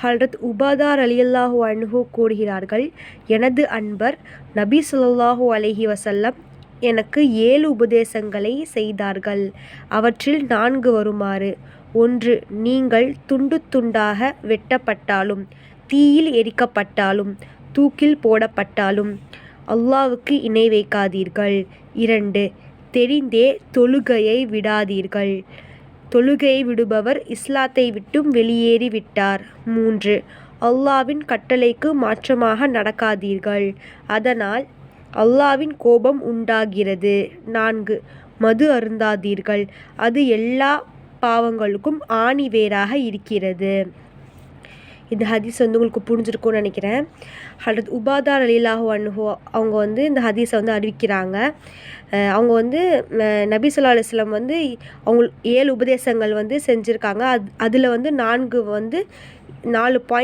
ஹல்ரத் உபாதார் அலியல்லாஹு அன்ஹு கூறுகிறார்கள் எனது அன்பர் நபி ஸல்லல்லாஹு அலஹி வசல்லம் எனக்கு ஏழு உபதேசங்களை செய்தார்கள். அவற்றில் நான்கு வருமாறு. ஒன்று நீங்கள் துண்டு துண்டாக வெட்டப்பட்டாலும் தீயில் எரிக்கப்பட்டாலும் தூக்கில் போடப்பட்டாலும் அல்லாவுக்கு இணை வைக்காதீர்கள். இரண்டு தெரிந்தே தொழுகையை விடாதீர்கள். தொழுகையை விடுபவர் இஸ்லாத்தை விட்டும் வெளியேறி விட்டார். மூன்று அல்லாவின் கட்டளைக்கு மாற்றமாக நடக்காதீர்கள். அதனால் அல்லாவின் கோபம் உண்டாகிறது. நான்கு மது அருந்தாதீர்கள். அது எல்லா பாவங்களுக்கும் ஆணி வேராக இருக்கிறது. இந்த ஹதீஸ் வந்து உங்களுக்கு புரிஞ்சிருக்கும்னு நினைக்கிறேன். ஹலரத் உபாதார் அலிலாஹோ அனுஹோ அவங்க வந்து இந்த ஹதீஸை வந்து அறிவிக்கிறாங்க. அவங்க வந்து நபி சொல்லா அலுவலம் வந்து அவங்க ஏழு உபதேசங்கள் வந்து செஞ்சுருக்காங்க. அது அதில் வந்து நான்கு வந்து நாலு பாயிண்ட்